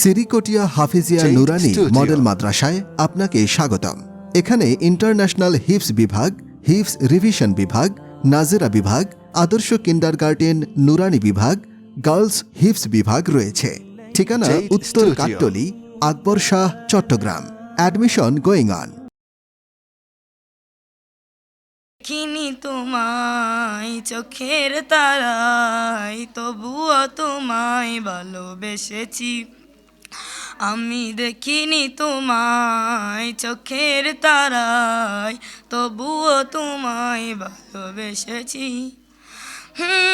সিরিকোটিয়া হাফিজিয়া নুরানি model মাদ্রাসায় আপনাকে স্বাগতম। এখানে ইন্টারন্যাশনাল হিফস বিভাগ হিফস রিভিশন বিভাগ নাজেরা বিভাগ আদর্শ কিন্ডার গার্ডেন নুরানি বিভাগ গার্লস হিফস বিভাগ রয়েছে। ঠিকানা উত্তর. Kattali Akbar Shah Chittagong. Admission going on কিনি তোমায় চোখের তারাই তবুও তোমায় ভালোবেসেছি। আমি দেখিনি তোমায় চোখের তারাই তবুও তোমায় ভালোবেসেছি। হুম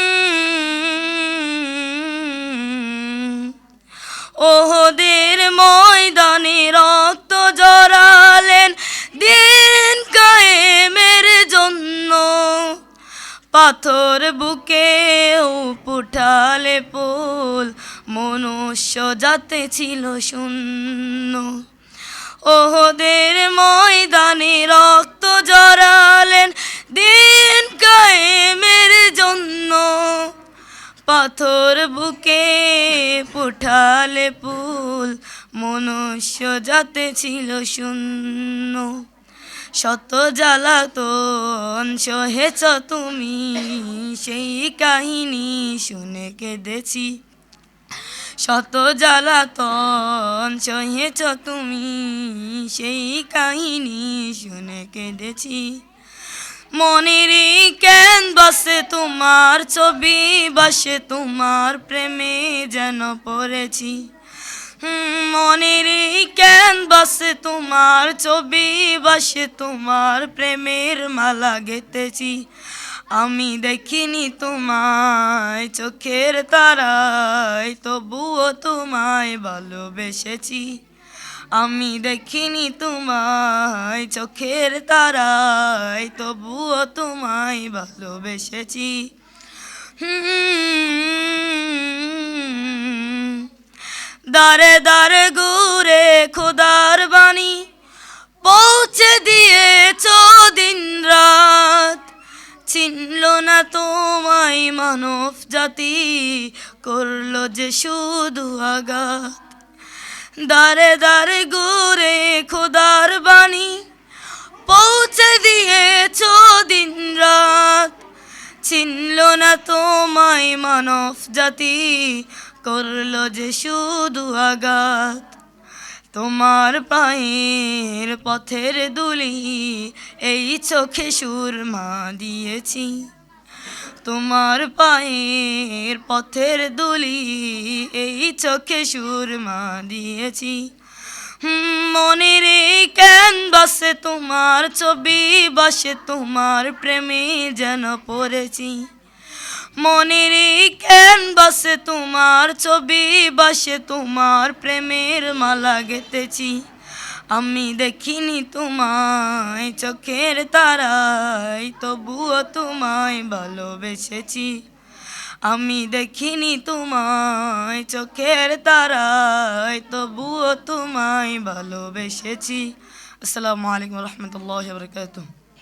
পাথর বুকে পুঠালে পোল মনুষ্য যাতে ছিল শূন্য। ওহদের ময়দানে রক্ত জড়ালেন দিন কায়েমের জন্য। পাথর বুকে পুঠালে পুল মনুষ্য যাতে ছিল শূন্য। শত জ্বালাতন সহেছ তুমি, সেই কাহিনী শুনে কেঁদেছি। শত জ্বালাতন সহেছ তুমি, সেই কাহিনী শুনে কেঁদেছি। মনের কেন বসে তোমার ছবি, বসে তোমার প্রেমে যেন পড়েছি। মনের কেন বসে তোমার ছবি বসে, তোমার প্রেমের মালা গেতেছি আমি দেখিনি তোমায় চোখের তারায়, তবুও তোমায় ভালোবেসেছি আমি দেখিনি তোমায় চোখের তারায়, তবুও তোমায় ভালোবেসেছি হুম। দারে দারে ঘুরে খোদার বাণী পৌঁছে দিয়েছ দিন রাত চিনল না তোমায় মানব জাতি, করল যে শুধু আঘাত। দারে দারে ঘুরে খোদার বাণী না তোমায় মানব জাতি, করল যে শুধু আঘাত। তোমার পায়ের পথের দুলি, এই চোখে সুরমা দিয়েছি। তোমার পায়ের পথের দুলি, এই চোখে সুরমা দিয়েছি। মনের এই কেন বসে তোমার ছবি বসে, তোমার প্রেমে যেন পড়েছি। মনের কেন বসে তোমার ছবি, বসে তোমার প্রেমের মালা গেতেছি আমি দেখিনি তোমায় চোখের তারাই তবুও তোমায় ভালোবেসেছি। আমি দেখিনি তোমায় চোখের তারাই তবুও তোমায় ভালোবেসেছি। আসসালামু আলাইকুম রহমতুল্লাহ বরকাতুহ।